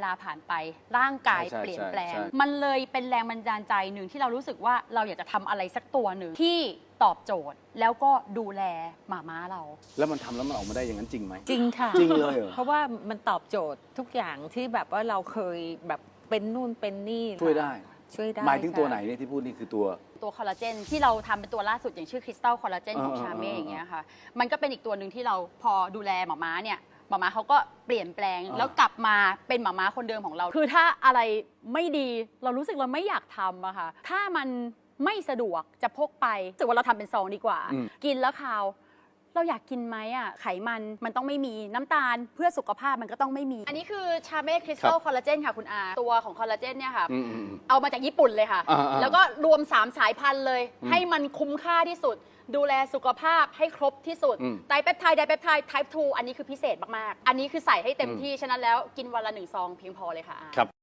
เวลาผ่านไปร่างกายใช่ใช่เปลี่ยนแปลง ใช่ใช่ มันเลยเป็นแรงบันดาลใจหนึ่งที่เรารู้สึกว่าเราอยากจะทำอะไรสักตัวหนึ่งที่ตอบโจทย์แล้วก็ดูแลหมาม้าเรา แล้วมันทำแล้วมันออกมาได้อย่างนั้นจริงไหม จริงค่ะ จริงเลยเหรอ เพราะว่ามันตอบโจทย์ทุกอย่างที่แบบว่าเราเคยแบบเป็นนู่นเป็นนี่ช่วยได้ ช่วยได้หมายถึงค่ะตัวไหนเนี่ยที่พูดนี่คือตัว ตัวคอลลาเจนที่เราทำเป็นตัวล่าสุดอย่างชื่อคริสตัลคอลลาเจนของเออชาเม่เออเอออย่างเงี้ยค่ะ มันก็เป็นอีกตัวหนึ่งที่เราพอดูแลหมาม้าเนี่ย หมาม้าเขาก็เปลี่ยนแปลง แล้วกลับมาเป็นหมาม้าคนเดิมของเรา คือถ้าอะไรไม่ดีเรารู้สึกเราไม่อยากทำอะค่ะ ถ้ามันไม่สะดวกจะพกไปรู้สึกว่าเราทำเป็นซองดีกว่า กินแล้วคาว เราอยากกินไหมอะไขมันมันต้องไม่มีน้ำตาลเพื่อสุขภาพมันก็ต้องไม่มี อันนี้คือชาเม่คริสตัลคอลลาเจนค่ะคุณอาตัวของคอลลาเจนเนี่ยค่ะ อืมอืมอืม เอามาจากญี่ปุ่นเลยค่ะ อ่าๆแล้วก็รวม 3 สายพันธุ์เลยอืมให้มันคุ้มค่าที่สุด ดูแลสุขภาพให้ครบที่สุดอืมไตรเปปไทด์ไดเปปไทด์ type 2 อันนี้คือพิเศษมาก ๆ อันนี้คือใส่ให้เต็มอืมที่ ฉะนั้นแล้วกินวันละหนึ่งซองเพียงพอเลยค่ะอา ครับ